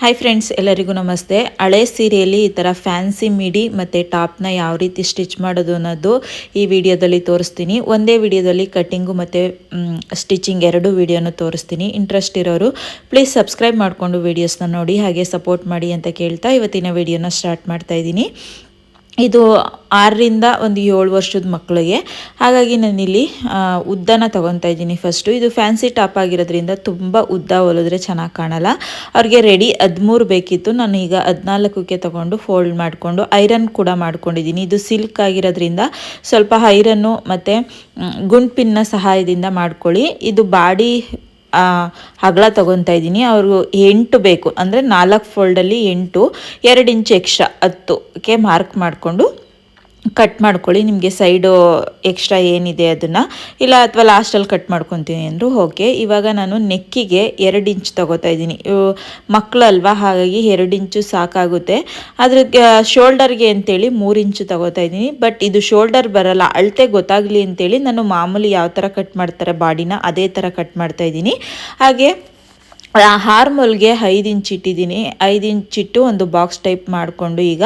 Hi friends ಎಲ್ಲರಿಗೂ ನಮಸ್ತೆ. ಹಳೆ ಸೀರೆಯಲ್ಲಿ ಈ ಥರ ಫ್ಯಾನ್ಸಿ ಮಿಡಿ ಮತ್ತು ಟಾಪ್ನ ಯಾವ ರೀತಿ ಸ್ಟಿಚ್ ಮಾಡೋದು ಅನ್ನೋದು ಈ ವಿಡಿಯೋದಲ್ಲಿ ತೋರಿಸ್ತೀನಿ. ಒಂದೇ ವಿಡಿಯೋದಲ್ಲಿ ಕಟ್ಟಿಂಗು ಮತ್ತು ಸ್ಟಿಚಿಂಗ್ ಎರಡು ವಿಡಿಯೋನು ತೋರಿಸ್ತೀನಿ. ಇಂಟ್ರೆಸ್ಟ್ ಇರೋರು ಪ್ಲೀಸ್ ಸಬ್ಸ್ಕ್ರೈಬ್ ಮಾಡಿಕೊಂಡು ವೀಡಿಯೋಸ್ನ ನೋಡಿ, ಹಾಗೆ ಸಪೋರ್ಟ್ ಮಾಡಿ ಅಂತ ಕೇಳ್ತಾ ಇವತ್ತಿನ ವಿಡಿಯೋನ ಸ್ಟಾರ್ಟ್ ಮಾಡ್ತಾ ಇದ್ದೀನಿ. ಇದು ಆರರಿಂದ ಒಂದು ಏಳು ವರ್ಷದ ಮಕ್ಕಳಿಗೆ. ಹಾಗಾಗಿ ನಾನಿಲ್ಲಿ ಉದ್ದನ ತೊಗೊತಾ ಇದ್ದೀನಿ ಫಸ್ಟು ಇದು ಫ್ಯಾನ್ಸಿ ಟಾಪ್ ಆಗಿರೋದ್ರಿಂದ ತುಂಬ ಉದ್ದ ಹೊಲಿದ್ರೆ ಚೆನ್ನಾಗಿ ಕಾಣಲ್ಲ. ಅವ್ರಿಗೆ ರೆಡಿ ಹದಿಮೂರು ಬೇಕಿತ್ತು. ನಾನು ಈಗ ಹದಿನಾಲ್ಕಕ್ಕೆ ತೊಗೊಂಡು ಫೋಲ್ಡ್ ಮಾಡಿಕೊಂಡು ಐರನ್ ಕೂಡ ಮಾಡ್ಕೊಂಡಿದ್ದೀನಿ. ಇದು ಸಿಲ್ಕ್ ಆಗಿರೋದ್ರಿಂದ ಸ್ವಲ್ಪ ಐರನ್ನು ಮತ್ತು ಗುಂಡ್ಪಿನ್ನ ಸಹಾಯದಿಂದ ಮಾಡ್ಕೊಳ್ಳಿ. ಇದು ಬಾಡಿ ಅಗಲ ತಗೊತಾ ಇದ್ದೀನಿ. ಅವರು ಎಂಟು ಬೇಕು. ಅಂದರೆ ನಾಲ್ಕು ಫೋಲ್ಡಲ್ಲಿ ಎಂಟು, ಎರಡು ಇಂಚ್ ಎಕ್ಸ್ಟ್ರಾ ಹತ್ತುಕ್ಕೆ ಮಾರ್ಕ್ ಮಾಡಿಕೊಂಡು ಕಟ್ ಮಾಡ್ಕೊಳ್ಳಿ, ನಿಮಗೆ ಸೈಡು ಎಕ್ಸ್ಟ್ರಾ ಏನಿದೆ ಅದನ್ನು. ಇಲ್ಲ ಅಥವಾ ಲಾಸ್ಟಲ್ಲಿ ಕಟ್ ಮಾಡ್ಕೊತೀನಿ ಅಂದರು ಓಕೆ ಇವಾಗ ನಾನು ನೆಕ್ಕಿಗೆ ಎರಡು ಇಂಚ್ ತೊಗೋತಾ ಇದ್ದೀನಿ. ಮಕ್ಕಳು ಅಲ್ವಾ ಹಾಗಾಗಿ ಎರಡು ಇಂಚು ಸಾಕಾಗುತ್ತೆ. ಅದ್ರ ಶೋಲ್ಡರ್ಗೆ ಅಂತೇಳಿ ಮೂರು ಇಂಚು ತೊಗೋತಾ ಇದ್ದೀನಿ. ಬಟ್ ಇದು ಶೋಲ್ಡರ್ ಬರಲ್ಲ, ಅಳತೆ ಗೊತ್ತಾಗಲಿ ಅಂತೇಳಿ ನಾನು ಮಾಮೂಲಿ ಯಾವ ಥರ ಕಟ್ ಮಾಡ್ತಾರೆ, ಬಾಡಿನ ಅದೇ ಥರ ಕಟ್ ಮಾಡ್ತಾ ಇದ್ದೀನಿ. ಹಾಗೆ ಹಾರ್ಮೋಲ್ಗೆ ಐದು ಇಂಚ್ ಇಟ್ಟಿದ್ದೀನಿ. ಐದು ಇಂಚ್ ಇಟ್ಟು ಒಂದು ಬಾಕ್ಸ್ ಟೈಪ್ ಮಾಡಿಕೊಂಡು ಈಗ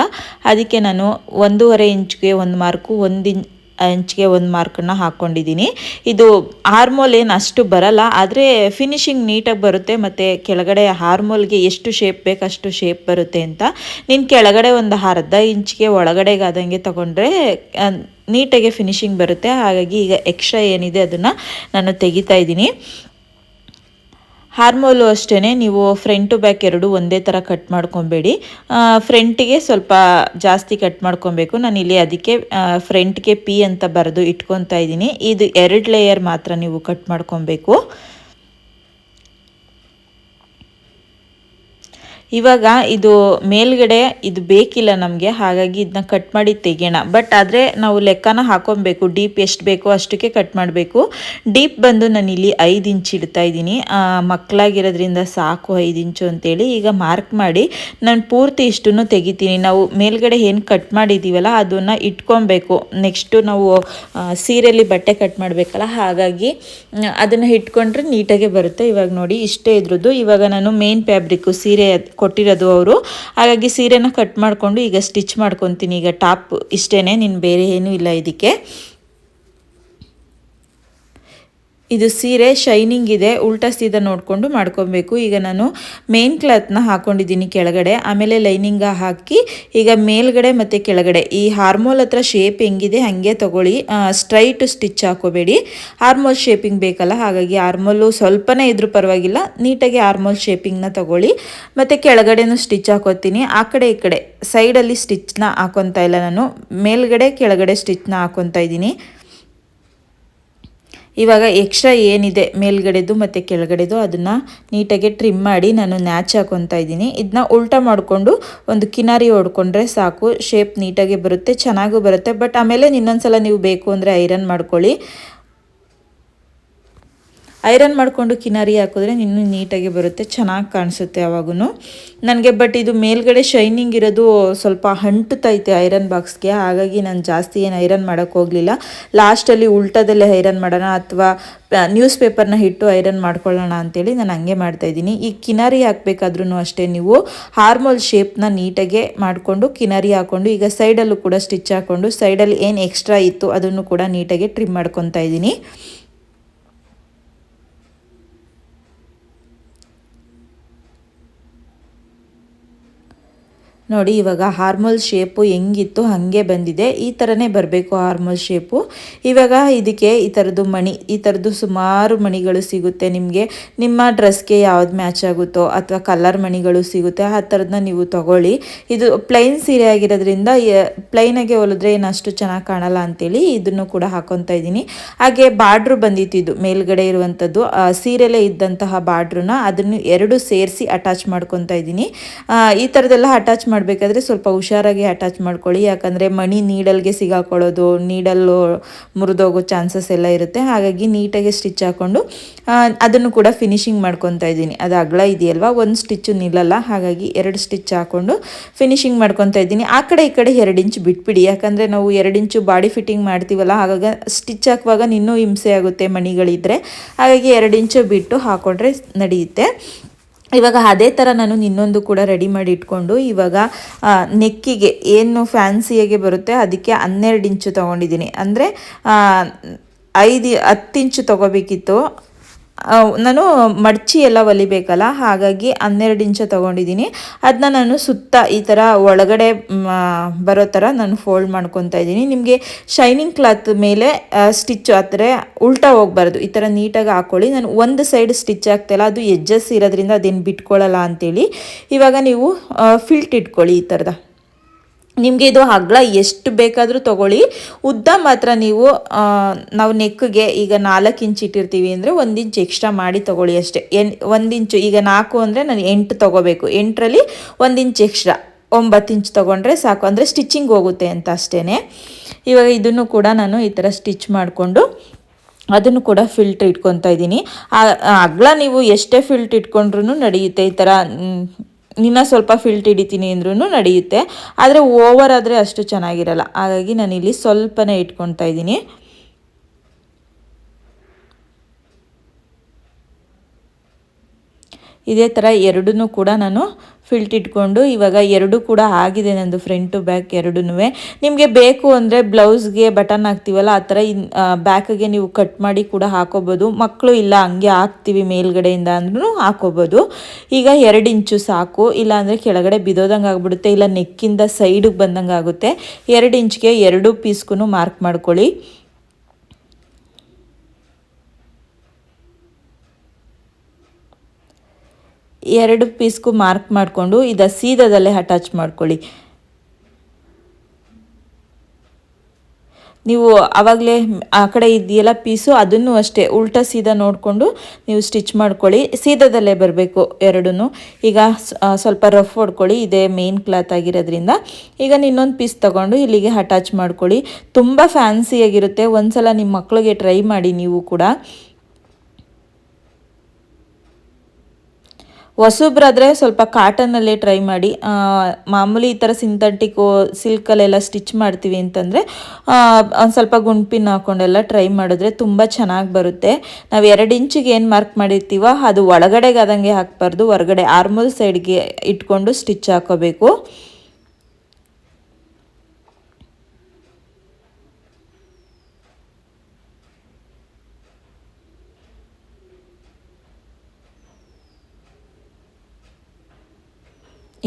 ಅದಕ್ಕೆ ನಾನು ಒಂದೂವರೆ ಇಂಚ್ಗೆ ಒಂದು ಮಾರ್ಕು, ಒಂದು ಇಂಚ್ ಇಂಚ್ಗೆ ಒಂದು ಮಾರ್ಕನ್ನು ಹಾಕ್ಕೊಂಡಿದ್ದೀನಿ ಇದು ಹಾರ್ಮೋಲ್ ಏನು ಅಷ್ಟು ಬರಲ್ಲ, ಆದರೆ ಫಿನಿಶಿಂಗ್ ನೀಟಾಗಿ ಬರುತ್ತೆ ಮತ್ತು ಕೆಳಗಡೆ ಹಾರ್ಮೋಲ್ಗೆ ಎಷ್ಟು ಶೇಪ್ ಬೇಕು ಅಷ್ಟು ಶೇಪ್ ಬರುತ್ತೆ ಅಂತ. ನೀನು ಕೆಳಗಡೆ ಒಂದು ಅರ್ಧ ಇಂಚ್ಗೆ ಒಳಗಡೆಗಾದಂಗೆ ತಗೊಂಡ್ರೆ ನೀಟಾಗಿ ಫಿನಿಶಿಂಗ್ ಬರುತ್ತೆ. ಹಾಗಾಗಿ ಈಗ ಎಕ್ಸ್ಟ್ರಾ ಏನಿದೆ ಅದನ್ನು ನಾನು ತೆಗಿತಾ ಇದ್ದೀನಿ. ಹಾರ್ಮೋಲು ಅಷ್ಟೇ ನೀವು ಫ್ರಂಟ್ ಟು ಬ್ಯಾಕ್ ಎರಡು ಒಂದೇ ಥರ ಕಟ್ ಮಾಡ್ಕೊಬೇಡಿ. ಫ್ರಂಟಿಗೆ ಸ್ವಲ್ಪ ಜಾಸ್ತಿ ಕಟ್ ಮಾಡ್ಕೊಬೇಕು. ನಾನು ಇಲ್ಲಿ ಅದಕ್ಕೆ ಫ್ರಂಟ್ಗೆ ಪಿ ಅಂತ ಬರೆದು ಇಟ್ಕೊತಾ ಇದ್ದೀನಿ. ಇದು ಎರಡು ಲೇಯರ್ ಮಾತ್ರ ನೀವು ಕಟ್ ಮಾಡ್ಕೊಬೇಕು. ಇವಾಗ ಇದು ಮೇಲ್ಗಡೆ ಇದು ಬೇಕಿಲ್ಲ ನಮಗೆ, ಹಾಗಾಗಿ ಇದನ್ನ ಕಟ್ ಮಾಡಿ ತೆಗೆಯೋಣ. ಬಟ್ ಆದರೆ ನಾವು ಲೆಕ್ಕನ ಹಾಕೊಬೇಕು ಡೀಪ್ ಎಷ್ಟು ಬೇಕೋ ಅಷ್ಟಕ್ಕೆ ಕಟ್ ಮಾಡಬೇಕು. ಡೀಪ್ ಬಂದು ನಾನು ಇಲ್ಲಿ ಐದು ಇಂಚ್ ಇಡ್ತಾ ಇದ್ದೀನಿ. ಮಕ್ಕಳಾಗಿರೋದ್ರಿಂದ ಸಾಕು ಐದು ಇಂಚು ಅಂತೇಳಿ ಈಗ ಮಾರ್ಕ್ ಮಾಡಿ ನಾನು ಪೂರ್ತಿ ಇಷ್ಟನ್ನು ತೆಗಿತೀನಿ. ನಾವು ಮೇಲ್ಗಡೆ ಏನು ಕಟ್ ಮಾಡಿದ್ದೀವಲ್ಲ ಅದನ್ನು ಇಟ್ಕೊಬೇಕು. ನೆಕ್ಸ್ಟು ನಾವು ಸೀರೆಯಲ್ಲಿ ಬಟ್ಟೆ ಕಟ್ ಮಾಡಬೇಕಲ್ಲ, ಹಾಗಾಗಿ ಅದನ್ನು ಇಟ್ಕೊಂಡ್ರೆ ನೀಟಾಗೆ ಬರುತ್ತೆ. ಇವಾಗ ನೋಡಿ, ಇಷ್ಟೇ ಇದ್ರದ್ದು. ಇವಾಗ ನಾನು ಮೇನ್ ಫ್ಯಾಬ್ರಿಕ್ಕು ಸೀರೆ ಕೊಟ್ಟಿರೋದು ಅವರು. ಹಾಗಾಗಿ ಸೀರೆನ ಕಟ್ ಮಾಡಿಕೊಂಡು ಈಗ ಸ್ಟಿಚ್ ಮಾಡ್ಕೊತೀನಿ. ಈಗ ಟಾಪ್ ಇಷ್ಟೇ ನೀನು ಬೇರೆ ಏನೂ ಇಲ್ಲ ಇದಕ್ಕೆ. ಇದು ಸೀರೆ ಶೈನಿಂಗ್ ಇದೆ, ಉಲ್ಟಾ ಸೀದಾ ನೋಡಿಕೊಂಡು ಮಾಡ್ಕೊಬೇಕು. ಈಗ ನಾನು ಮೇನ್ ಕ್ಲಾತ್ನ ಹಾಕೊಂಡಿದ್ದೀನಿ ಕೆಳಗಡೆ. ಆಮೇಲೆ ಲೈನಿಂಗ ಹಾಕಿ, ಈಗ ಮೇಲ್ಗಡೆ ಮತ್ತು ಕೆಳಗಡೆ. ಈ ಹಾರ್ಮೋಲ್ ಹತ್ರ ಶೇಪ್ ಹೆಂಗಿದೆ ಹಾಗೆ ತಗೊಳ್ಳಿ. ಸ್ಟ್ರೈಟ್ ಸ್ಟಿಚ್ ಹಾಕೋಬೇಡಿ. ಹಾರ್ಮೋಲ್ ಶೇಪಿಂಗ್ ಬೇಕಲ್ಲ, ಹಾಗಾಗಿ ಹಾರ್ಮೋಲು ಸ್ವಲ್ಪನೇ ಇದ್ರೂ ಪರವಾಗಿಲ್ಲ. ನೀಟಾಗಿ ಹಾರ್ಮೋಲ್ ಶೇಪಿಂಗ್ನ ತಗೊಳ್ಳಿ. ಮತ್ತು ಕೆಳಗಡೆನೂ ಸ್ಟಿಚ್ ಹಾಕೋತೀನಿ. ಆ ಕಡೆ ಈ ಕಡೆ ಸೈಡಲ್ಲಿ ಸ್ಟಿಚ್ನ ಹಾಕೊತಾ ಇಲ್ಲ ನಾನು. ಮೇಲ್ಗಡೆ, ಕೆಳಗಡೆ ಸ್ಟಿಚ್ನ ಹಾಕೊತಾ ಇದ್ದೀನಿ. ಇವಾಗ ಎಕ್ಸ್ಟ್ರಾ ಏನಿದೆ ಮೇಲ್ಗಡೆದು ಮತ್ತು ಕೆಳಗಡೆದು ಅದನ್ನು ನೀಟಾಗಿ ಟ್ರಿಮ್ ಮಾಡಿ ನಾನು ನ್ಯಾಚ್ ಹಾಕೊತಾ ಇದ್ದೀನಿ. ಇದನ್ನ ಉಲ್ಟಾ ಮಾಡಿಕೊಂಡು ಒಂದು ಕಿನಾರಿ ಹೊಡ್ಕೊಂಡ್ರೆ ಸಾಕು ಶೇಪ್ ನೀಟಾಗಿ ಬರುತ್ತೆ, ಚೆನ್ನಾಗೂ ಬರುತ್ತೆ. ಬಟ್ ಆಮೇಲೆ ಇನ್ನೊಂದು ಸಲ ನೀವು ಬೇಕು ಅಂದರೆ ಐರನ್ ಮಾಡ್ಕೊಳ್ಳಿ. ಐರನ್ ಮಾಡಿಕೊಂಡು ಕಿನಾರಿ ಹಾಕಿದ್ರೆ ಇನ್ನೂ ನೀಟಾಗಿ ಬರುತ್ತೆ, ಚೆನ್ನಾಗಿ ಕಾಣಿಸುತ್ತೆ ಅವಾಗೂ ನನಗೆ ಬಟ್ ಇದು ಮೇಲ್ಗಡೆ ಶೈನಿಂಗ್ ಇರೋದು ಸ್ವಲ್ಪ ಅಂಟುತ್ತೈತೆ ಐರನ್ ಬಾಕ್ಸ್ಗೆ, ಹಾಗಾಗಿ ನಾನು ಜಾಸ್ತಿ ಏನು ಐರನ್ ಮಾಡೋಕ್ಕೆ ಹೋಗಲಿಲ್ಲ. ಲಾಸ್ಟಲ್ಲಿ ಉಲ್ಟದಲ್ಲೇ ಐರನ್ ಮಾಡೋಣ ಅಥವಾ ನ್ಯೂಸ್ ಪೇಪರ್ನ ಇಟ್ಟು ಐರನ್ ಮಾಡ್ಕೊಳ್ಳೋಣ ಅಂತೇಳಿ ನಾನು ಹಂಗೆ ಮಾಡ್ತಾಯಿದ್ದೀನಿ ಈ ಕಿನಾರಿ ಹಾಕಬೇಕಾದ್ರೂ ಅಷ್ಟೇ ನೀವು ಹಾರ್ಮೋಲ್ ಶೇಪ್ನ ನೀಟಾಗೆ ಮಾಡಿಕೊಂಡು ಕಿನಾರಿ ಹಾಕ್ಕೊಂಡು ಈಗ ಸೈಡಲ್ಲೂ ಕೂಡ ಸ್ಟಿಚ್ ಹಾಕ್ಕೊಂಡು ಸೈಡಲ್ಲಿ ಏನು ಎಕ್ಸ್ಟ್ರಾ ಇತ್ತು ಅದನ್ನು ಕೂಡ ನೀಟಾಗಿ ಟ್ರಿಮ್ ಮಾಡ್ಕೊತಾ ಇದ್ದೀನಿ. ನೋಡಿ, ಇವಾಗ ಹಾರ್ಮಲ್ ಶೇಪು ಹೆಂಗಿತ್ತು, ಹಾಗೆ ಬಂದಿದೆ. ಈ ಥರನೇ ಬರಬೇಕು ಹಾರ್ಮಲ್ ಶೇಪು. ಇವಾಗ ಇದಕ್ಕೆ ಈ ಥರದ್ದು ಮಣಿ, ಈ ಥರದ್ದು ಸುಮಾರು ಮಣಿಗಳು ಸಿಗುತ್ತೆ ನಿಮಗೆ. ನಿಮ್ಮ ಡ್ರೆಸ್ಗೆ ಯಾವ್ದು ಮ್ಯಾಚ್ ಆಗುತ್ತೋ ಅಥವಾ ಕಲರ್ ಮಣಿಗಳು ಸಿಗುತ್ತೆ, ಆ ಥರದನ್ನ ನೀವು ತಗೊಳ್ಳಿ. ಇದು ಪ್ಲೈನ್ ಸೀರೆ ಆಗಿರೋದ್ರಿಂದ ಪ್ಲೈನಾಗೆ ಹೊಲಿದ್ರೆ ಏನಷ್ಟು ಚೆನ್ನಾಗಿ ಕಾಣಲ್ಲ ಅಂತೇಳಿ ಇದನ್ನು ಕೂಡ ಹಾಕೊತಾ ಇದ್ದೀನಿ. ಹಾಗೆ ಬಾರ್ಡ್ರು ಬಂದಿತ್ತು ಇದು, ಮೇಲ್ಗಡೆ ಇರುವಂಥದ್ದು. ಸೀರೆಲೇ ಇದ್ದಂತಹ ಬಾರ್ಡ್ರನ್ನ ಅದನ್ನು ಎರಡು ಸೇರಿಸಿ ಅಟ್ಯಾಚ್ ಮಾಡ್ಕೊತಾ ಇದ್ದೀನಿ. ಈ ಥರದ್ದೆಲ್ಲ ಅಟ್ಯಾಚ್ ಮಾಡಬೇಕಾದ್ರೆ ಸ್ವಲ್ಪ ಹುಷಾರಾಗಿ ಅಟ್ಯಾಚ್ ಮಾಡ್ಕೊಳ್ಳಿ. ಯಾಕಂದರೆ ಮಣಿ ನೀಡಲ್ಗೆ ಸಿಗಾಕೊಳ್ಳೋದು ನೀಡಲ್ಲು ಮುರಿದೋಗೋ ಚಾನ್ಸಸ್ ಎಲ್ಲ ಇರುತ್ತೆ. ಹಾಗಾಗಿ ನೀಟಾಗಿ ಸ್ಟಿಚ್ ಹಾಕ್ಕೊಂಡು ಅದನ್ನು ಕೂಡ ಫಿನಿಶಿಂಗ್ ಮಾಡ್ಕೊತಾ ಇದ್ದೀನಿ. ಅದು ಅಗಲ ಇದೆಯಲ್ವ? ಒಂದು ಸ್ಟಿಚ್ಚು ನಿಲ್ಲಲ್ಲ. ಹಾಗಾಗಿ ಎರಡು ಸ್ಟಿಚ್ ಹಾಕ್ಕೊಂಡು ಫಿನಿಶಿಂಗ್ ಮಾಡ್ಕೊತಾ ಇದ್ದೀನಿ. ಆ ಕಡೆ ಈ ಕಡೆ ಎರಡು ಇಂಚು ಬಿಟ್ಬಿಡಿ. ಯಾಕಂದರೆ ನಾವು ಎರಡು ಇಂಚು ಬಾಡಿ ಫಿಟ್ಟಿಂಗ್ ಮಾಡ್ತೀವಲ್ಲ, ಹಾಗಾಗಿ ಸ್ಟಿಚ್ ಹಾಕುವಾಗ ಇನ್ನೂ ಹಿಂಸೆ ಆಗುತ್ತೆ ಮಣಿಗಳಿದ್ದರೆ ಹಾಗಾಗಿ ಎರಡು ಇಂಚು ಬಿಟ್ಟು ಹಾಕೊಂಡ್ರೆ ನಡೆಯುತ್ತೆ. ಇವಾಗ ಅದೇ ಥರ ನಾನು ಇನ್ನೊಂದು ಕೂಡ ರೆಡಿ ಮಾಡಿ ಇಟ್ಕೊಂಡು ಇವಾಗ ನೆಕ್ಕಿಗೆ ಏನು ಫ್ಯಾನ್ಸಿಯಾಗೆ ಬರುತ್ತೆ ಅದಕ್ಕೆ ಹನ್ನೆರಡು ಇಂಚು ತೊಗೊಂಡಿದ್ದೀನಿ. ಅಂದರೆ ಐದು, ಹತ್ತು ಇಂಚು ತೊಗೋಬೇಕಿತ್ತು. ನಾನು ಮಡ್ಚಿ ಎಲ್ಲ ಒಲಿಬೇಕಲ್ಲ, ಹಾಗಾಗಿ ಹನ್ನೆರಡು ಇಂಚ ತೊಗೊಂಡಿದ್ದೀನಿ. ಅದನ್ನ ನಾನು ಸುತ್ತ ಈ ಥರ ಒಳಗಡೆ ಬರೋ ಥರ ನಾನು ಫೋಲ್ಡ್ ಮಾಡ್ಕೊತಾ ಇದ್ದೀನಿ. ನಿಮಗೆ ಶೈನಿಂಗ್ ಕ್ಲಾತ್ ಮೇಲೆ ಸ್ಟಿಚ್ ಆದರೆ ಉಲ್ಟಾ ಹೋಗ್ಬಾರ್ದು. ಈ ಥರ ನೀಟಾಗಿ ಹಾಕ್ಕೊಳ್ಳಿ ನಾನು ಒಂದು ಸೈಡ್ ಸ್ಟಿಚ್ ಆಗ್ತಾಯಿಲ್ಲ ಅದು ಎಜ್ಜಸ್ ಇರೋದ್ರಿಂದ ಅದೇನು ಬಿಟ್ಕೊಳ್ಳಲ್ಲ ಅಂತೇಳಿ. ಇವಾಗ ನೀವು ಫಿಲ್ಟ್ ಇಟ್ಕೊಳ್ಳಿ ಈ ಥರದ ನಿಮಗೆ ಇದು ಅಗ್ಲ ಎಷ್ಟು ಬೇಕಾದರೂ ತೊಗೊಳ್ಳಿ. ಉದ್ದ ಮಾತ್ರ ನೀವು ನಾವು ನೆಕ್ಗೆ ಈಗ ನಾಲ್ಕು ಇಂಚ್ ಇಟ್ಟಿರ್ತೀವಿ ಅಂದರೆ ಒಂದು ಇಂಚ್ ಎಕ್ಸ್ಟ್ರಾ ಮಾಡಿ ತೊಗೊಳ್ಳಿ ಅಷ್ಟೇ. ಎನ್, ಒಂದು ಇಂಚು, ಈಗ ನಾಲ್ಕು ಅಂದರೆ ನಾನು ಎಂಟು ತೊಗೋಬೇಕು. ಎಂಟರಲ್ಲಿ ಒಂದು ಇಂಚ್ ಎಕ್ಸ್ಟ್ರಾ ಒಂಬತ್ತು ಇಂಚ್ ತೊಗೊಂಡ್ರೆ ಸಾಕು. ಅಂದರೆ ಸ್ಟಿಚಿಂಗ್ ಹೋಗುತ್ತೆ ಅಂತ ಅಷ್ಟೇ ಇವಾಗ ಇದನ್ನು ಕೂಡ ನಾನು ಈ ಥರ ಸ್ಟಿಚ್ ಮಾಡಿಕೊಂಡು ಅದನ್ನು ಕೂಡ ಫಿಲ್ಟ್ರ್ ಇಟ್ಕೊತಾ ಇದ್ದೀನಿ. ಅಗ್ಲ ನೀವು ಎಷ್ಟೇ ಫಿಲ್ಟ್ ಇಟ್ಕೊಂಡ್ರೂ ನಡೆಯುತ್ತೆ ಈ ಥರ ನಿನ್ನ ಸ್ವಲ್ಪ ಫಿಲ್ಟ್ ಹಿಡಿತೀನಿ ಅಂದ್ರೂ ನಡೆಯುತ್ತೆ. ಆದರೆ ಓವರ್ ಆದರೆ ಅಷ್ಟು ಚೆನ್ನಾಗಿರಲ್ಲ. ಹಾಗಾಗಿ ನಾನಿಲ್ಲಿ ಸ್ವಲ್ಪನೇ ಇಟ್ಕೊತಾ ಇದ್ದೀನಿ. ಇದೇ ಥರ ಎರಡೂ ಕೂಡ ನಾನು ಫಿಲ್ಟ್ ಇಟ್ಕೊಂಡು ಇವಾಗ ಎರಡು ಕೂಡ ಆಗಿದೆ ನಂದು ಫ್ರಂಟ್ ಟು ಬ್ಯಾಕ್ ಎರಡೂ ನಿಮಗೆ ಬೇಕು ಅಂದರೆ ಬ್ಲೌಸ್ಗೆ ಬಟನ್ ಹಾಕ್ತೀವಲ್ಲ, ಆ ಥರ ಇನ್ ಬ್ಯಾಕಿಗೆ ನೀವು ಕಟ್ ಮಾಡಿ ಕೂಡ ಹಾಕೋಬೋದು. ಮಕ್ಕಳು ಇಲ್ಲ, ಹಂಗೆ ಹಾಕ್ತೀವಿ ಮೇಲ್ಗಡೆಯಿಂದ ಅಂದ್ರೂ ಹಾಕೋಬೋದು. ಈಗ ಎರಡು ಇಂಚು ಸಾಕು, ಇಲ್ಲ ಅಂದರೆ ಕೆಳಗಡೆ ಬಿದೋದಂಗೆ ಆಗ್ಬಿಡುತ್ತೆ, ಇಲ್ಲ ನೆಕ್ಕಿಂದ ಸೈಡಿಗೆ ಬಂದಂಗೆ ಆಗುತ್ತೆ. ಎರಡು ಇಂಚ್ಗೆ ಎರಡು ಪೀಸ್ಗೂ ಮಾರ್ಕ್ ಮಾಡ್ಕೊಳ್ಳಿ. ಎರಡು ಪೀಸ್ಗೂ ಮಾರ್ಕ್ ಮಾಡಿಕೊಂಡು ಇದು ಸೀದದಲ್ಲೇ ಅಟ್ಯಾಚ್ ಮಾಡ್ಕೊಳ್ಳಿ. ನೀವು ಆವಾಗಲೇ ಆ ಕಡೆ ಇದೆಯಲ್ಲ ಪೀಸು, ಅದನ್ನು ಅಷ್ಟೇ ಉಲ್ಟಾ ಸೀದಾ ನೋಡಿಕೊಂಡು ನೀವು ಸ್ಟಿಚ್ ಮಾಡ್ಕೊಳ್ಳಿ. ಸೀದಾದಲ್ಲೇ ಬರಬೇಕು ಎರಡೂ ಈಗ ಸ್ವಲ್ಪ ರಫ್ ಹೊಡ್ಕೊಳ್ಳಿ, ಇದೇ ಮೇನ್ ಕ್ಲಾತ್ ಆಗಿರೋದ್ರಿಂದ. ಈಗ ಇನ್ನೊಂದು ಪೀಸ್ ತೊಗೊಂಡು ಇಲ್ಲಿಗೆ ಅಟ್ಯಾಚ್ ಮಾಡ್ಕೊಳ್ಳಿ. ತುಂಬ ಫ್ಯಾನ್ಸಿಯಾಗಿರುತ್ತೆ ಒಂದು ಸಲ ನಿಮ್ಮ ಮಕ್ಕಳಿಗೆ ಟ್ರೈ ಮಾಡಿ ನೀವು ಕೂಡ. ಹೊಸಬ್ರಾದರೆ ಸ್ವಲ್ಪ ಕಾಟನಲ್ಲೇ ಟ್ರೈ ಮಾಡಿ ಮಾಮೂಲಿ ಈ ಥರ ಸಿಂಥೆಟಿಕ್ಕು ಸಿಲ್ಕಲ್ಲೆಲ್ಲ ಸ್ಟಿಚ್ ಮಾಡ್ತೀವಿ ಅಂತಂದರೆ ಒಂದು ಸ್ವಲ್ಪ ಗುಂಪಿನ ಹಾಕ್ಕೊಂಡೆಲ್ಲ ಟ್ರೈ ಮಾಡಿದ್ರೆ ತುಂಬ ಚೆನ್ನಾಗಿ ಬರುತ್ತೆ. ನಾವು ಎರಡು ಇಂಚಿಗೆ ಏನು ಮಾರ್ಕ್ ಮಾಡಿರ್ತೀವೋ ಅದು ಒಳಗಡೆಗೆ ಆದಂಗೆ ಹಾಕ್ಬಾರ್ದು, ಹೊರಗಡೆ ಆರ್ಮಲ್ ಸೈಡ್ಗೆ ಇಟ್ಕೊಂಡು ಸ್ಟಿಚ್ ಹಾಕೋಬೇಕು.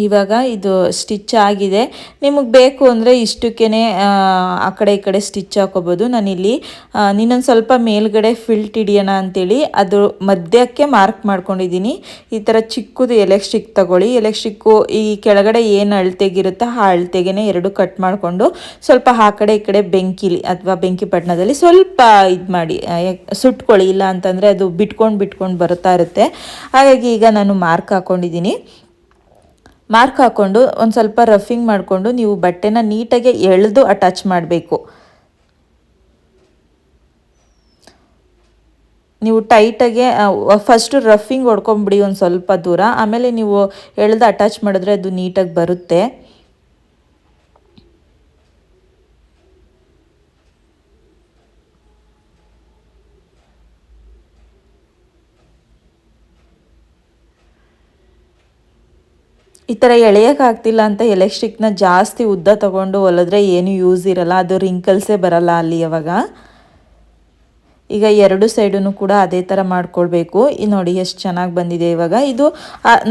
ಇವಾಗ ಇದು ಸ್ಟಿಚ್ ಆಗಿದೆ. ನಿಮಗೆ ಬೇಕು ಅಂದರೆ ಇಷ್ಟಕ್ಕೇ ಆ ಕಡೆ ಈ ಕಡೆ ಸ್ಟಿಚ್ ಹಾಕೋಬೋದು. ನಾನಿಲ್ಲಿ ನೀನೊಂದು ಸ್ವಲ್ಪ ಮೇಲ್ಗಡೆ ಫಿಲ್ಟ್ ಹಿಡಿಯೋಣ ಅಂತೇಳಿ ಅದು ಮಧ್ಯಕ್ಕೆ ಮಾರ್ಕ್ ಮಾಡ್ಕೊಂಡಿದ್ದೀನಿ. ಈ ಥರ ಚಿಕ್ಕದು ಎಲೆಕ್ಟ್ರಿಕ್ ತಗೊಳ್ಳಿ. ಎಲೆಕ್ಟ್ರಿಕ್ಕು ಈ ಕೆಳಗಡೆ ಏನು ಅಳ್ತೆಗಿರುತ್ತೋ ಆ ಅಳತೆಗೆ ಎರಡು ಕಟ್ ಮಾಡಿಕೊಂಡು ಸ್ವಲ್ಪ ಆ ಕಡೆ ಈ ಕಡೆ ಬೆಂಕಿಲಿ ಅಥವಾ ಬೆಂಕಿ ಪಟ್ಟಣದಲ್ಲಿ ಸ್ವಲ್ಪ ಇದು ಮಾಡಿ ಸುಟ್ಕೊಳ್ಳಿ. ಇಲ್ಲ ಅಂತಂದರೆ ಅದು ಬಿಟ್ಕೊಂಡು ಬಿಟ್ಕೊಂಡು ಬರ್ತಾ ಇರುತ್ತೆ. ಹಾಗಾಗಿ ಈಗ ನಾನು ಮಾರ್ಕ್ ಹಾಕ್ಕೊಂಡಿದ್ದೀನಿ ಮಾರ್ಕ್ ಹಾಕ್ಕೊಂಡು ಒಂದು ಸ್ವಲ್ಪ ರಫಿಂಗ್ ಮಾಡಿಕೊಂಡು ನೀವು ಬಟ್ಟೆನ ನೀಟಾಗಿ ಎಳೆದು ಅಟ್ಯಾಚ್ ಮಾಡಬೇಕು. ನೀವು ಟೈಟಾಗೆ ಫಸ್ಟು ರಫಿಂಗ್ ಹೊಡ್ಕೊಂಬಿಡಿ ಒಂದು ಸ್ವಲ್ಪ ದೂರ. ಆಮೇಲೆ ನೀವು ಎಳೆದು ಅಟ್ಯಾಚ್ ಮಾಡಿದ್ರೆ ಅದು ನೀಟಾಗಿ ಬರುತ್ತೆ. ಈ ಥರ ಎಳೆಯೋಕ್ಕಾಗ್ತಿಲ್ಲ ಅಂತ ಎಲೆಕ್ಟ್ರಿಕ್ನ ಜಾಸ್ತಿ ಉದ್ದ ತೊಗೊಂಡು ಹೊಲಿದ್ರೆ ಏನು ಯೂಸ್ ಇರಲ್ಲ, ಅದು ರಿಂಕಲ್ಸೇ ಬರಲ್ಲ ಅಲ್ಲಿ ಅವಾಗ ಈಗ ಎರಡು ಸೈಡೂ ಕೂಡ ಅದೇ ಥರ ಮಾಡ್ಕೊಳ್ಬೇಕು. ನೋಡಿ ಎಷ್ಟು ಚೆನ್ನಾಗಿ ಬಂದಿದೆ ಇವಾಗ. ಇದು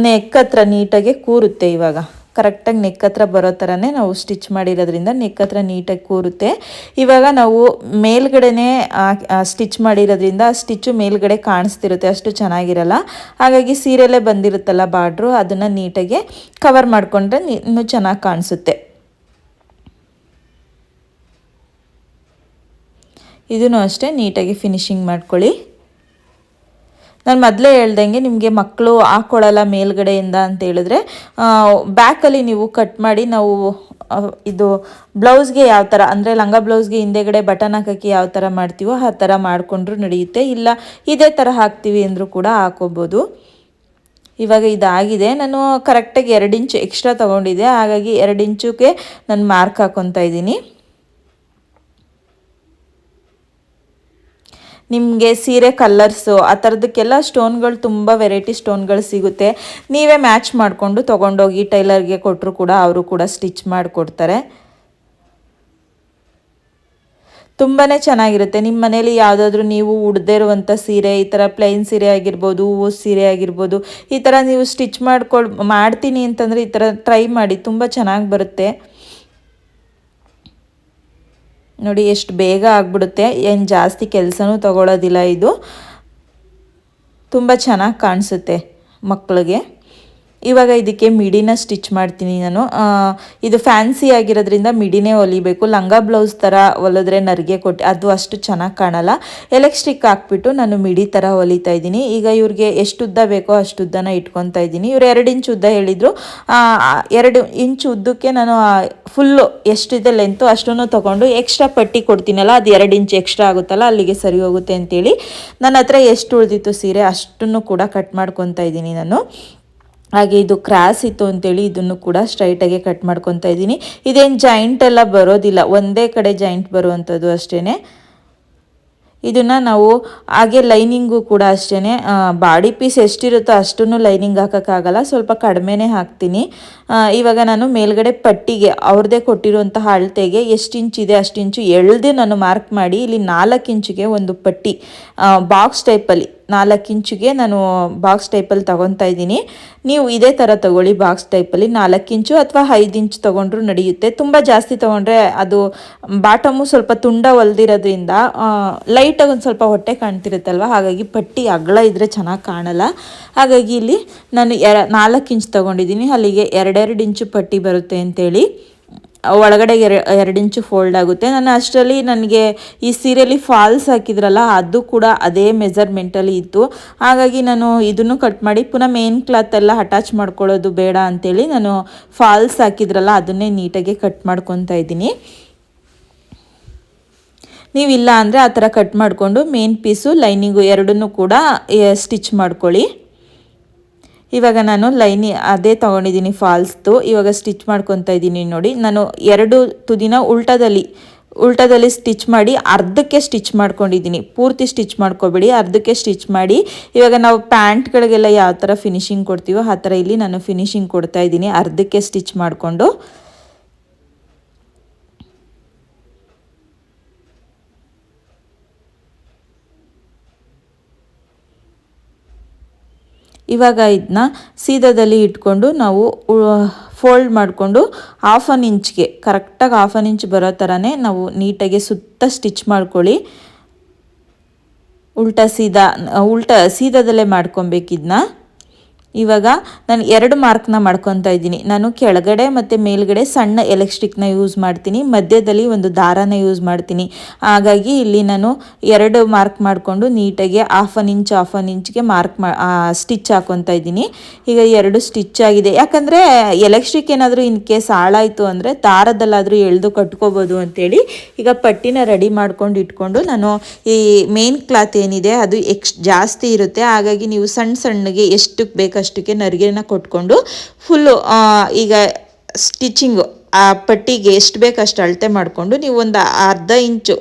ನೆಕ್ ಹತ್ರ ನೀಟಾಗಿ ಕೂರುತ್ತೆ ಇವಾಗ. ಕರೆಕ್ಟಾಗಿ ನೆಕ್ ಹತ್ರ ಬರೋ ಥರನೇ ನಾವು ಸ್ಟಿಚ್ ಮಾಡಿರೋದ್ರಿಂದ ನೆಕ್ ಹತ್ರ ನೀಟಾಗಿ ಕೂರುತ್ತೆ. ಇವಾಗ ನಾವು ಮೇಲ್ಗಡೆನೇ ಸ್ಟಿಚ್ ಮಾಡಿರೋದ್ರಿಂದ ಆ ಸ್ಟಿಚ್ಚು ಮೇಲ್ಗಡೆ ಕಾಣಿಸ್ತಿರುತ್ತೆ, ಅಷ್ಟು ಚೆನ್ನಾಗಿರಲ್ಲ. ಹಾಗಾಗಿ ಸೀರೆಲ್ಲೇ ಬಂದಿರುತ್ತಲ್ಲ ಬಾರ್ಡ್ರು, ಅದನ್ನು ನೀಟಾಗಿ ಕವರ್ ಮಾಡಿಕೊಂಡ್ರೆ ಇನ್ನೂ ಚೆನ್ನಾಗಿ ಕಾಣಿಸುತ್ತೆ. ಇದನ್ನು ಅಷ್ಟೇ ನೀಟಾಗಿ ಫಿನಿಶಿಂಗ್ ಮಾಡ್ಕೊಳ್ಳಿ. ನಾನು ಮೊದಲೇ ಹೇಳ್ದಂಗೆ ನಿಮಗೆ ಮಕ್ಕಳು ಹಾಕ್ಕೊಳ್ಳಲ್ಲ ಮೇಲ್ಗಡೆಯಿಂದ ಅಂತ ಹೇಳಿದ್ರೆ ಬ್ಯಾಕಲ್ಲಿ ನೀವು ಕಟ್ ಮಾಡಿ ನಾವು ಇದು ಬ್ಲೌಸ್ಗೆ ಯಾವ ಥರ ಅಂದರೆ ಲಂಗ ಬ್ಲೌಸ್ಗೆ ಹಿಂದೆಗಡೆ ಬಟನ್ ಹಾಕೋಕ್ಕೆ ಯಾವ ಥರ ಮಾಡ್ತೀವೋ ಆ ಥರ ಮಾಡಿಕೊಂಡ್ರೂ ನಡೆಯುತ್ತೆ. ಇಲ್ಲ ಇದೇ ಥರ ಹಾಕ್ತೀವಿ ಅಂದರೂ ಕೂಡ ಹಾಕೋಬೋದು. ಇವಾಗ ಇದಾಗಿದೆ. ನಾನು ಕರೆಕ್ಟಾಗಿ ಎರಡು ಇಂಚು ಎಕ್ಸ್ಟ್ರಾ ತೊಗೊಂಡಿದ್ದೆ. ಹಾಗಾಗಿ ಎರಡು ಇಂಚುಗೆ ನಾನು ಮಾರ್ಕ್ ಹಾಕ್ಕೊತಾ ಇದ್ದೀನಿ. ನಿಮಗೆ ಸೀರೆ ಕಲರ್ಸು ಆ ಥರದಕ್ಕೆಲ್ಲ ಸ್ಟೋನ್ಗಳು ತುಂಬ ವೆರೈಟಿ ಸ್ಟೋನ್ಗಳು ಸಿಗುತ್ತೆ. ನೀವೇ ಮ್ಯಾಚ್ ಮಾಡಿಕೊಂಡು ತೊಗೊಂಡೋಗಿ ಟೈಲರ್ಗೆ ಕೊಟ್ಟರು ಕೂಡ ಅವರು ಕೂಡ ಸ್ಟಿಚ್ ಮಾಡಿಕೊಡ್ತಾರೆ. ತುಂಬಾ ಚೆನ್ನಾಗಿರುತ್ತೆ. ನಿಮ್ಮ ಮನೇಲಿ ಯಾವುದಾದ್ರೂ ನೀವು ಉಡ್ದೇ ಇರುವಂಥ ಸೀರೆ, ಈ ಥರ ಪ್ಲೈನ್ ಸೀರೆ ಆಗಿರ್ಬೋದು, ಹೂವು ಸೀರೆ ಆಗಿರ್ಬೋದು, ಈ ಥರ ನೀವು ಸ್ಟಿಚ್ ಮಾಡ್ಕೊಳ್, ಮಾಡ್ತೀನಿ ಅಂತಂದರೆ ಈ ಥರ ಟ್ರೈ ಮಾಡಿ, ತುಂಬ ಚೆನ್ನಾಗಿ ಬರುತ್ತೆ. ನೋಡಿ ಎಷ್ಟು ಬೇಗ ಆಗ್ಬಿಡುತ್ತೆ. ಏನು ಜಾಸ್ತಿ ಕೆಲಸನೂ ತಗೊಳ್ಳೋದಿಲ್ಲ ಇದು. ತುಂಬ ಚೆನ್ನಾಗಿ ಕಾಣಿಸುತ್ತೆ ಮಕ್ಕಳಿಗೆ ಇವಾಗ ಇದಕ್ಕೆ ಮಿಡಿನ ಸ್ಟಿಚ್ ಮಾಡ್ತೀನಿ ನಾನು. ಇದು ಫ್ಯಾನ್ಸಿ ಆಗಿರೋದ್ರಿಂದ ಮಿಡಿನೇ ಹೊಲಿಬೇಕು. ಲಂಗ ಬ್ಲೌಸ್ ಥರ ಹೊಲಿದ್ರೆ ನರಿಗೆ ಕೊಟ್ಟು ಅದು ಅಷ್ಟು ಚೆನ್ನಾಗಿ ಕಾಣಲ್ಲ. ಎಲೆಕ್ಟ್ರಿಕ್ ಹಾಕ್ಬಿಟ್ಟು ನಾನು ಮಿಡಿ ಥರ ಹೊಲಿತಾ ಇದ್ದೀನಿ. ಈಗ ಇವ್ರಿಗೆ ಎಷ್ಟು ಉದ್ದ ಬೇಕೋ ಅಷ್ಟು ಉದ್ದನ ಇಟ್ಕೊತಾ ಇದ್ದೀನಿ. ಇವ್ರು ಎರಡು ಇಂಚ್ ಉದ್ದ ಹೇಳಿದರು. ಎರಡು ಇಂಚ್ ಉದ್ದಕ್ಕೆ ನಾನು ಫುಲ್ಲು ಎಷ್ಟಿದೆ ಲೆಂತು ಅಷ್ಟನ್ನು ತೊಗೊಂಡು ಎಕ್ಸ್ಟ್ರಾ ಪಟ್ಟಿ ಕೊಡ್ತೀನಲ್ಲ, ಅದು ಎರಡು ಇಂಚ್ ಎಕ್ಸ್ಟ್ರಾ ಆಗುತ್ತಲ್ಲ, ಅಲ್ಲಿಗೆ ಸರಿ ಹೋಗುತ್ತೆ ಅಂತೇಳಿ. ನನ್ನ ಹತ್ರ ಎಷ್ಟು ಉಳಿದಿತ್ತು ಸೀರೆ ಅಷ್ಟನ್ನು ಕೂಡ ಕಟ್ ಮಾಡ್ಕೊತಾ ಇದ್ದೀನಿ ನಾನು. ಹಾಗೆ ಇದು ಕ್ರಾಸ್ ಇತ್ತು ಅಂತೇಳಿ ಇದನ್ನು ಕೂಡ ಸ್ಟ್ರೈಟಾಗೆ ಕಟ್ ಮಾಡ್ಕೊತಾ ಇದ್ದೀನಿ. ಇದೇನು ಜಾಯಿಂಟ್ ಎಲ್ಲ ಬರೋದಿಲ್ಲ, ಒಂದೇ ಕಡೆ ಜಾಯಿಂಟ್ ಬರುವಂಥದ್ದು ಅಷ್ಟೇ ಇದನ್ನು ನಾವು ಹಾಗೆ ಲೈನಿಂಗು ಕೂಡ ಅಷ್ಟೇ ಬಾಡಿ ಪೀಸ್ ಎಷ್ಟಿರುತ್ತೋ ಅಷ್ಟನ್ನು ಲೈನಿಂಗ್ ಹಾಕೋಕ್ಕಾಗಲ್ಲ, ಸ್ವಲ್ಪ ಕಡಿಮೆನೇ ಹಾಕ್ತೀನಿ. ಇವಾಗ ನಾನು ಮೇಲ್ಗಡೆ ಪಟ್ಟಿಗೆ ಅವ್ರದ್ದೇ ಕೊಟ್ಟಿರುವಂತಹ ಅಳತೆಗೆ ಎಷ್ಟು ಇಂಚಿದೆ ಅಷ್ಟು ಇಂಚು ಎಳ್ದು ನಾನು ಮಾರ್ಕ್ ಮಾಡಿ ಇಲ್ಲಿ ನಾಲ್ಕು ಇಂಚಿಗೆ ಒಂದು ಪಟ್ಟಿ. ಬಾಕ್ಸ್ ಟೈಪಲ್ಲಿ ನಾಲ್ಕು ಇಂಚಿಗೆ ನಾನು ಬಾಕ್ಸ್ ಟೈಪಲ್ಲಿ ತೊಗೊತಾ ಇದ್ದೀನಿ. ನೀವು ಇದೇ ಥರ ತೊಗೊಳ್ಳಿ ಬಾಕ್ಸ್ ಟೈಪಲ್ಲಿ ನಾಲ್ಕು ಇಂಚು ಅಥವಾ ಐದು ಇಂಚು ತೊಗೊಂಡ್ರೂ ನಡೆಯುತ್ತೆ. ತುಂಬ ಜಾಸ್ತಿ ತೊಗೊಂಡ್ರೆ ಅದು ಬಾಟಮು ಸ್ವಲ್ಪ ತುಂಡ ಹೊಲ್ದಿರೋದ್ರಿಂದ ಲೈಟಾಗಿ ಒಂದು ಸ್ವಲ್ಪ ಹೊಟ್ಟೆ ಕಾಣ್ತಿರುತ್ತಲ್ವ? ಹಾಗಾಗಿ ಪಟ್ಟಿ ಅಗಲ ಇದ್ದರೆ ಚೆನ್ನಾಗಿ ಕಾಣಲ್ಲ. ಹಾಗಾಗಿ ಇಲ್ಲಿ ನಾನು ಎರ ನಾಲ್ಕು ಇಂಚು ತೊಗೊಂಡಿದ್ದೀನಿ. ಅಲ್ಲಿಗೆ ಎರಡೆರಡು ಇಂಚು ಪಟ್ಟಿ ಬರುತ್ತೆ ಅಂತೇಳಿ. ಒಳಗಡೆ ಎರ, ಎರಡು ಇಂಚು ಫೋಲ್ಡ್ ಆಗುತ್ತೆ. ನಾನು ಅಷ್ಟರಲ್ಲಿ ನನಗೆ ಈ ಸೀರೆಯಲ್ಲಿ ಫಾಲ್ಸ್ ಹಾಕಿದ್ರಲ್ಲ, ಅದು ಕೂಡ ಅದೇ ಮೆಜರ್ಮೆಂಟಲ್ಲಿ ಇತ್ತು. ಹಾಗಾಗಿ ನಾನು ಇದನ್ನು ಕಟ್ ಮಾಡಿ ಪುನಃ ಮೇನ್ ಕ್ಲಾತ್ ಎಲ್ಲ ಅಟ್ಯಾಚ್ ಮಾಡ್ಕೊಳ್ಳೋದು ಬೇಡ ಅಂತೇಳಿ ನಾನು ಫಾಲ್ಸ್ ಹಾಕಿದ್ರಲ್ಲ, ಅದನ್ನೇ ನೀಟಾಗಿ ಕಟ್ ಮಾಡ್ಕೊತಾ ಇದ್ದೀನಿ. ನೀವಿಲ್ಲ ಅಂದರೆ ಆ ಥರ ಕಟ್ ಮಾಡಿಕೊಂಡು ಮೇನ್ ಪೀಸು ಲೈನಿಂಗು ಎರಡನ್ನೂ ಕೂಡ ಸ್ಟಿಚ್ ಮಾಡ್ಕೊಳ್ಳಿ. ಇವಾಗ ನಾನು ಲೈನಿ ಅದೇ ತೊಗೊಂಡಿದ್ದೀನಿ ಫಾಲ್ಸ್ದು. ಇವಾಗ ಸ್ಟಿಚ್ ಮಾಡ್ಕೊತಾ ಇದ್ದೀನಿ ನೋಡಿ. ನಾನು ಎರಡು ತುದಿನ ಉಲ್ಟದಲ್ಲಿ ಉಲ್ಟದಲ್ಲಿ ಸ್ಟಿಚ್ ಮಾಡಿ ಅರ್ಧಕ್ಕೆ ಸ್ಟಿಚ್ ಮಾಡ್ಕೊಂಡಿದ್ದೀನಿ. ಪೂರ್ತಿ ಸ್ಟಿಚ್ ಮಾಡ್ಕೊಬೇಡಿ, ಅರ್ಧಕ್ಕೆ ಸ್ಟಿಚ್ ಮಾಡಿ. ಇವಾಗ ನಾವು ಪ್ಯಾಂಟ್ಗಳಿಗೆಲ್ಲ ಯಾವ ಥರ ಫಿನಿಶಿಂಗ್ ಕೊಡ್ತೀವೋ ಆ ಥರ ಇಲ್ಲಿ ನಾನು ಫಿನಿಶಿಂಗ್ ಕೊಡ್ತಾ ಇದ್ದೀನಿ, ಅರ್ಧಕ್ಕೆ ಸ್ಟಿಚ್ ಮಾಡಿಕೊಂಡು. ಇವಾಗ ಇದನ್ನ ಸೀದಾದಲ್ಲಿ ಇಟ್ಕೊಂಡು ನಾವು ಫೋಲ್ಡ್ ಮಾಡಿಕೊಂಡು ಹಾಫ್ ಅನ್ ಇಂಚ್ಗೆ ಕರೆಕ್ಟಾಗಿ ಹಾಫ್ ಅನ್ ಇಂಚ್ ಬರೋ ಥರನೇ ನಾವು ನೀಟಾಗಿ ಸುತ್ತ ಸ್ಟಿಚ್ ಮಾಡ್ಕೊಳ್ಳಿ. ಉಲ್ಟಾ ಸೀದಾ, ಉಲ್ಟಾ ಸೀದಾದಲ್ಲೇ ಮಾಡ್ಕೊಬೇಕಿದ್ನ ಇವಾಗ ನಾನು ಎರಡು ಮಾರ್ಕ್ನ ಮಾಡ್ಕೊತಾ ಇದ್ದೀನಿ. ನಾನು ಕೆಳಗಡೆ ಮತ್ತು ಮೇಲ್ಗಡೆ ಸಣ್ಣ ಎಲೆಕ್ಟ್ರಿಕ್ನ ಯೂಸ್ ಮಾಡ್ತೀನಿ. ಮಧ್ಯದಲ್ಲಿ ಒಂದು ದಾರನ ಯೂಸ್ ಮಾಡ್ತೀನಿ. ಹಾಗಾಗಿ ಇಲ್ಲಿ ನಾನು ಎರಡು ಮಾರ್ಕ್ ಮಾಡಿಕೊಂಡು ನೀಟಾಗಿ half an inch half an ಇಂಚ್ಗೆ mark ಮಾ ಸ್ಟಿಚ್ ಹಾಕೊತಾ ಇದ್ದೀನಿ. ಈಗ ಎರಡು ಸ್ಟಿಚ್ ಆಗಿದೆ. ಯಾಕಂದರೆ ಎಲೆಕ್ಟ್ರಿಕ್ ಏನಾದರೂ ಇನ್ ಕೇಸ್ ಹಾಳಾಯಿತು ಅಂದರೆ ದಾರದಲ್ಲಾದರೂ ಎಳೆದು ಕಟ್ಕೋಬೋದು ಅಂತೇಳಿ ಈಗ ಪಟ್ಟಿನ ರೆಡಿ ಮಾಡ್ಕೊಂಡು ಇಟ್ಕೊಂಡು ನಾನು ಈ ಮೇನ್ ಕ್ಲಾತ್ ಏನಿದೆ ಅದು ಎಕ್ಸ್ ಜಾಸ್ತಿ ಇರುತ್ತೆ. ಹಾಗಾಗಿ ನೀವು ಸಣ್ಣ ಸಣ್ಣಗೆ ಎಷ್ಟಕ್ಕೆ ಬೇಕು ಅಷ್ಟಕ್ಕೆ ನರಿಗೆನ ಕೊಟ್ಕೊಂಡು ಫುಲ್ಲು ಈಗ ಸ್ಟಿಚಿಂಗು ಆ ಪಟ್ಟಿಗೆ ಎಷ್ಟು ಬೇಕು ಅಷ್ಟು ಅಳತೆ ಮಾಡಿಕೊಂಡು ನೀವು ಒಂದು ಅರ್ಧ ಇಂಚು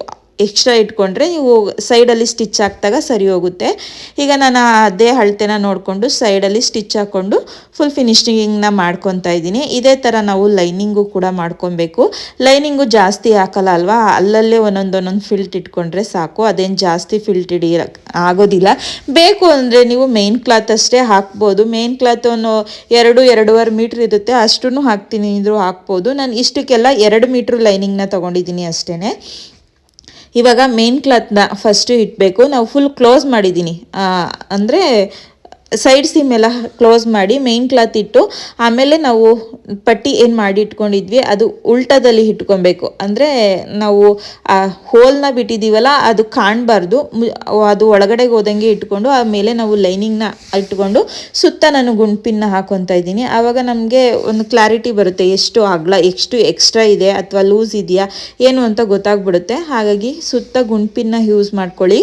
ಎಕ್ಸ್ಟ್ರಾ ಇಟ್ಕೊಂಡ್ರೆ ನೀವು ಸೈಡಲ್ಲಿ ಸ್ಟಿಚ್ ಹಾಕಿದಾಗ ಸರಿ ಹೋಗುತ್ತೆ. ಈಗ ನಾನು ಅದೇ ಅಳತೆನ ನೋಡಿಕೊಂಡು ಸೈಡಲ್ಲಿ ಸ್ಟಿಚ್ ಹಾಕ್ಕೊಂಡು ಫುಲ್ ಫಿನಿಶಿಂಗ್ನ ಮಾಡ್ಕೊತಾ ಇದ್ದೀನಿ. ಇದೇ ಥರ ನಾವು ಲೈನಿಂಗು ಕೂಡ ಮಾಡ್ಕೊಬೇಕು. ಲೈನಿಂಗು ಜಾಸ್ತಿ ಹಾಕಲ್ಲ ಅಲ್ವಾ? ಅಲ್ಲಲ್ಲೇ ಒಂದೊಂದು ಒಂದೊಂದು ಫಿಲ್ಟ್ ಇಟ್ಕೊಂಡ್ರೆ ಸಾಕು. ಅದೇನು ಜಾಸ್ತಿ ಫಿಲ್ಟ್ ಇಡಿ ಆಗೋದಿಲ್ಲ. ಬೇಕು ಅಂದರೆ ನೀವು ಮೇನ್ ಕ್ಲಾತ್ ಅಷ್ಟೇ ಹಾಕ್ಬೋದು. ಮೇನ್ ಕ್ಲಾತ್ ಒಂದು ಎರಡು, ಎರಡೂವರೆ ಮೀಟ್ರ್ ಇರುತ್ತೆ. ಅಷ್ಟು ಹಾಕ್ತೀನಿ ಅಂದರೂ ಹಾಕ್ಬೋದು. ನಾನು ಇಷ್ಟಕ್ಕೆಲ್ಲ ಎರಡು ಮೀಟ್ರ್ ಲೈನಿಂಗ್ನ ತೊಗೊಂಡಿದ್ದೀನಿ ಅಷ್ಟೇ ಇವಾಗ ಮೇನ್ ಕ್ಲಾತ್ನ ಫಸ್ಟು ಇಟ್ಬೇಕು. ನಾವು ಫುಲ್ ಕ್ಲೋಸ್ ಮಾಡಿದ್ದೀನಿ ಅಂದರೆ ಸೈಡ್ ಸೀಮ್ ಎಲ್ಲ ಕ್ಲೋಸ್ ಮಾಡಿ ಮೇನ್ ಕ್ಲಾತ್ ಇಟ್ಟು ಆಮೇಲೆ ನಾವು ಪಟ್ಟಿ ಏನು ಮಾಡಿ ಇಟ್ಕೊಂಡಿದ್ವಿ, ಅದು ಉಲ್ಟದಲ್ಲಿ ಇಟ್ಕೊಬೇಕು. ಅಂದರೆ ನಾವು, ಆ ಹೋಲ್ನ ಬಿಟ್ಟಿದ್ದೀವಲ್ಲ ಅದು ಕಾಣಬಾರ್ದು. ಅದು ಒಳಗಡೆಗೆ ಹೋದಂಗೆ ಇಟ್ಕೊಂಡು ಆಮೇಲೆ ನಾವು ಲೈನಿಂಗ್ನ ಇಟ್ಕೊಂಡು ಸುತ್ತ ನಾನು ಗುಂಪಿನ ಹಾಕೊತಾ ಇದ್ದೀನಿ. ಆವಾಗ ನಮಗೆ ಒಂದು ಕ್ಲಾರಿಟಿ ಬರುತ್ತೆ, ಎಷ್ಟು ಅಗಲ, ಎಷ್ಟು ಎಕ್ಸ್ಟ್ರಾ ಇದೆ ಅಥವಾ ಲೂಸ್ ಇದೆಯಾ, ಏನು ಅಂತ ಗೊತ್ತಾಗ್ಬಿಡುತ್ತೆ. ಹಾಗಾಗಿ ಸುತ್ತ ಗುಂಪಿನ ಯೂಸ್ ಮಾಡ್ಕೊಳ್ಳಿ.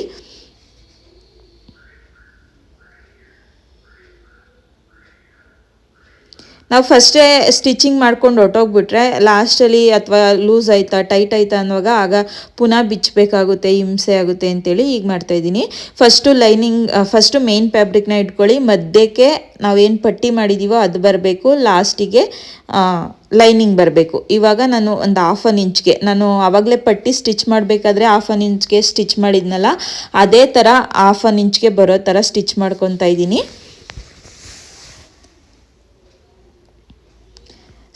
ನಾವು ಫಸ್ಟೇ ಸ್ಟಿಚಿಂಗ್ ಮಾಡ್ಕೊಂಡು ಹೊಟ್ಟೋಗ್ಬಿಟ್ರೆ ಲಾಸ್ಟಲ್ಲಿ ಅಥವಾ ಲೂಸ್ ಆಯ್ತಾ ಟೈಟ್ ಆಯ್ತಾ ಅನ್ನುವಾಗ ಆಗ ಪುನಃ ಬಿಚ್ಚಬೇಕಾಗುತ್ತೆ ಹಿಂಸೆ ಆಗುತ್ತೆ ಅಂತೇಳಿ ಈಗ ಮಾಡ್ತಾಯಿದ್ದೀನಿ ಫಸ್ಟು ಲೈನಿಂಗ್ ಫಸ್ಟು ಮೇನ್ ಫ್ಯಾಬ್ರಿಕ್ನ ಇಟ್ಕೊಳ್ಳಿ, ಮಧ್ಯಕ್ಕೆ ನಾವೇನು ಪಟ್ಟಿ ಮಾಡಿದ್ದೀವೋ ಅದು ಬರಬೇಕು ಲಾಸ್ಟಿಗೆ ಲೈನಿಂಗ್ ಬರಬೇಕು. ಇವಾಗ ನಾನು ಒಂದು ಹಾಫ್ ಅನ್ ಇಂಚ್ಗೆ ನಾನು ಆವಾಗಲೇ ಪಟ್ಟಿ ಸ್ಟಿಚ್ ಮಾಡಬೇಕಾದ್ರೆ ಹಾಫ್ ಅನ್ ಇಂಚ್ಗೆ ಸ್ಟಿಚ್ ಮಾಡಿದ್ನಲ್ಲ, ಅದೇ ಥರ ಹಾಫ್ ಅನ್ ಇಂಚ್ಗೆ ಬರೋ ಥರ ಸ್ಟಿಚ್ ಮಾಡ್ಕೊತಾ ಇದ್ದೀನಿ.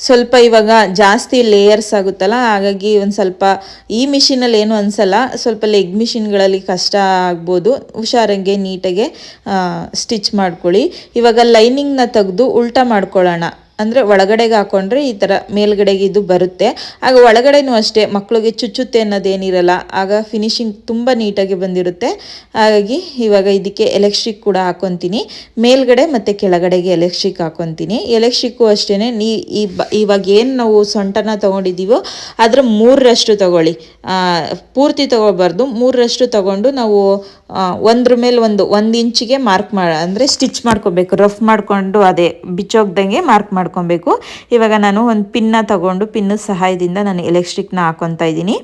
ಸ್ವಲ್ಪ ಇವಾಗ ಜಾಸ್ತಿ ಲೇಯರ್ಸ್ ಆಗುತ್ತಲ್ಲ, ಹಾಗಾಗಿ ಒಂದು ಸ್ವಲ್ಪ ಈ ಮಿಷಿನಲ್ಲಿ ಏನು ಅನಿಸಲ್ಲ, ಸ್ವಲ್ಪ ಲೆಗ್ ಮಿಷಿನ್ಗಳಲ್ಲಿ ಕಷ್ಟ ಆಗ್ಬೋದು. ಹುಷಾರಂಗೆ, ನೀಟಾಗೆ ಸ್ಟಿಚ್ ಮಾಡ್ಕೊಳ್ಳಿ. ಇವಾಗ ಲೈನಿಂಗ್ನ ತೆಗೆದು ಉಲ್ಟಾ ಮಾಡ್ಕೊಳ್ಳೋಣ. ಅಂದರೆ ಒಳಗಡೆಗೆ ಹಾಕೊಂಡ್ರೆ ಈ ಥರ ಮೇಲ್ಗಡೆಗೆ ಇದು ಬರುತ್ತೆ. ಆಗ ಒಳಗಡೆನೂ ಅಷ್ಟೇ ಮಕ್ಕಳಿಗೆ ಚುಚ್ಚುತ್ತೆ ಅನ್ನೋದೇನಿರಲ್ಲ, ಆಗ ಫಿನಿಶಿಂಗ್ ತುಂಬ ನೀಟಾಗಿ ಬಂದಿರುತ್ತೆ. ಹಾಗಾಗಿ ಇವಾಗ ಇದಕ್ಕೆ ಎಲೆಕ್ಟ್ರಿಕ್ ಕೂಡ ಹಾಕೊತೀನಿ. ಮೇಲ್ಗಡೆ ಮತ್ತು ಕೆಳಗಡೆಗೆ ಎಲೆಕ್ಟ್ರಿಕ್ ಹಾಕೊತೀನಿ. ಎಲೆಕ್ಟ್ರಿಕ್ಕು ಅಷ್ಟೇ ನೀ ಇವಾಗ ಏನು ನಾವು ಸೊಂಟನ ತೊಗೊಂಡಿದ್ದೀವೋ ಅದರ ಮೂರರಷ್ಟು ತಗೊಳ್ಳಿ. ಪೂರ್ತಿ ತೊಗೊಳ್ಬಾರ್ದು ಮೂರರಷ್ಟು ತಗೊಂಡು ನಾವು ಒಂದ್ರ ಮೇಲೆ ಒಂದು ಒಂದು ಇಂಚಿಗೆ ಮಾರ್ಕ್ ಮಾಡಿ, ಅಂದರೆ ಸ್ಟಿಚ್ ಮಾಡ್ಕೋಬೇಕು. ರಫ್ ಮಾಡಿಕೊಂಡು ಅದೇ ಬಿಚ್ಚೋಗ್ದಂಗೆ ಮಾರ್ಕ್ ಮಾಡ್ಕೊಬೇಕು. ಇವಾಗ ನಾನು ಒಂದು ಪಿನ್ನ ತಗೊಂಡು ಪಿನ್ನ ಸಹಾಯದಿಂದ ನಾನು ಎಲೆಕ್ಟ್ರಿಕ್ನ ಹಾಕೊತಾ ಇದ್ದೀನಿ.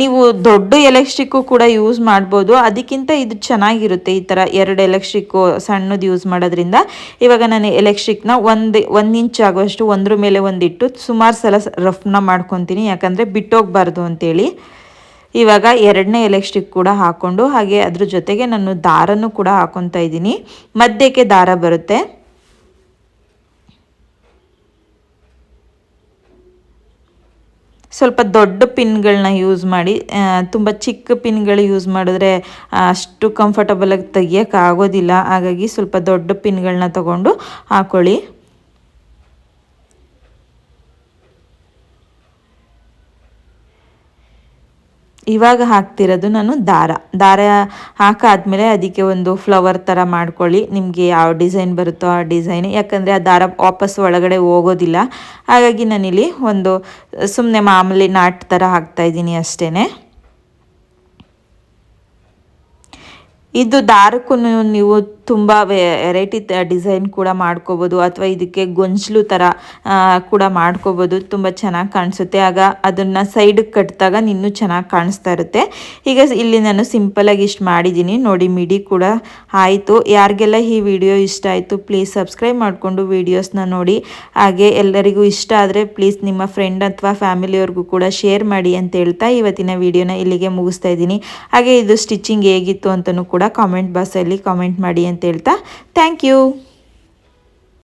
ನೀವು ದೊಡ್ಡ ಎಲೆಕ್ಟ್ರಿಕ್ಕು ಕೂಡ ಯೂಸ್ ಮಾಡ್ಬೋದು. ಅದಕ್ಕಿಂತ ಇದು ಚೆನ್ನಾಗಿರುತ್ತೆ ಈ ಥರ ಎರಡು ಎಲೆಕ್ಟ್ರಿಕ್ಕು ಸಣ್ಣದು ಯೂಸ್ ಮಾಡೋದ್ರಿಂದ. ಇವಾಗ ನಾನು ಎಲೆಕ್ಟ್ರಿಕ್ನ ಒಂದು ಒಂದು ಇಂಚ್ ಆಗುವಷ್ಟು ಒಂದ್ರ ಮೇಲೆ ಒಂದಿಟ್ಟು ಸುಮಾರು ಸಲ ರಫ್ನ ಮಾಡ್ಕೊತೀನಿ. ಯಾಕಂದರೆ ಬಿಟ್ಟೋಗ್ಬಾರ್ದು ಅಂತೇಳಿ. ಇವಾಗ ಎರಡನೇ ಎಲೆಕ್ಟ್ರಿಕ್ ಕೂಡ ಹಾಕ್ಕೊಂಡು ಹಾಗೆ ಅದ್ರ ಜೊತೆಗೆ ನಾನು ದಾರನೂ ಕೂಡ ಹಾಕೊತಾ ಇದ್ದೀನಿ. ಮಧ್ಯಕ್ಕೆ ದಾರ ಬರುತ್ತೆ. ಸ್ವಲ್ಪ ದೊಡ್ಡ ಪಿನ್ಗಳನ್ನ ಯೂಸ್ ಮಾಡಿ ತುಂಬ ಚಿಕ್ಕ ಪಿನ್ಗಳು ಯೂಸ್ ಮಾಡಿದ್ರೆ ಅಷ್ಟು ಕಂಫರ್ಟಬಲಾಗಿ ತೆಗಿಯೋಕ್ಕಾಗೋದಿಲ್ಲ ಹಾಗಾಗಿ ಸ್ವಲ್ಪ ದೊಡ್ಡ ಪಿನ್ಗಳನ್ನ ತಗೊಂಡು ಹಾಕೊಳ್ಳಿ. ಇವಾಗ ಹಾಕ್ತಿರೋದು ನಾನು ದಾರ. ದಾರ ಹಾಕಾದ್ಮೇಲೆ ಅದಕ್ಕೆ ಒಂದು ಫ್ಲವರ್ ಥರ ಮಾಡ್ಕೊಳ್ಳಿ. ನಿಮಗೆ ಯಾವ ಡಿಸೈನ್ ಬರುತ್ತೋ ಆ ಡಿಸೈನ್. ಯಾಕಂದರೆ ಆ ದಾರ ವಾಪಸ್ ಒಳಗಡೆ ಹೋಗೋದಿಲ್ಲ. ಹಾಗಾಗಿ ನಾನಿಲ್ಲಿ ಒಂದು ಸುಮ್ಮನೆ ಮಾಮೂಲಿ ನಾಟ್ ಥರ ಹಾಕ್ತಾಯಿದ್ದೀನಿ ಅಷ್ಟೇ ಇದು ದಾರಕ್ಕೂ ನೀವು ತುಂಬ ವೆರೈಟಿ ಡಿಸೈನ್ ಕೂಡ ಮಾಡ್ಕೋಬೋದು ಅಥವಾ ಇದಕ್ಕೆ ಗೊಂಚಲು ಥರ ಕೂಡ ಮಾಡ್ಕೋಬೋದು. ತುಂಬ ಚೆನ್ನಾಗಿ ಕಾಣಿಸುತ್ತೆ. ಆಗ ಅದನ್ನು ಸೈಡಿಗೆ ಕಟ್ಟಿದಾಗ ಇನ್ನೂ ಚೆನ್ನಾಗಿ ಕಾಣಿಸ್ತಾ ಇರುತ್ತೆ. ಈಗ ಇಲ್ಲಿ ನಾನು ಸಿಂಪಲಾಗಿ ಇಷ್ಟು ಮಾಡಿದ್ದೀನಿ. ನೋಡಿ ಮಿಡಿ ಕೂಡ ಆಯಿತು. ಯಾರಿಗೆಲ್ಲ ಈ ವಿಡಿಯೋ ಇಷ್ಟ ಆಯಿತು ಪ್ಲೀಸ್ ಸಬ್ಸ್ಕ್ರೈಬ್ ಮಾಡಿಕೊಂಡು ವೀಡಿಯೋಸ್ನ ನೋಡಿ. ಹಾಗೆ ಎಲ್ಲರಿಗೂ ಇಷ್ಟ ಆದರೆ ಪ್ಲೀಸ್ ನಿಮ್ಮ ಫ್ರೆಂಡ್ ಅಥವಾ ಫ್ಯಾಮಿಲಿಯವ್ರಿಗೂ ಕೂಡ ಶೇರ್ ಮಾಡಿ ಅಂತ ಹೇಳ್ತಾ ಇವತ್ತಿನ ವಿಡಿಯೋನ ಇಲ್ಲಿಗೆ ಮುಗಿಸ್ತಾ ಇದ್ದೀನಿ. ಹಾಗೆ ಇದು ಸ್ಟಿಚಿಂಗ್ ಹೇಗಿತ್ತು ಅಂತಲೂ ಕೂಡ ಕಾಮೆಂಟ್ ಬಾಕ್ಸಲ್ಲಿ ಕಾಮೆಂಟ್ ಮಾಡಿ ಅಂತ ಹೇಳ್ತಾ ಥ್ಯಾಂಕ್ ಯು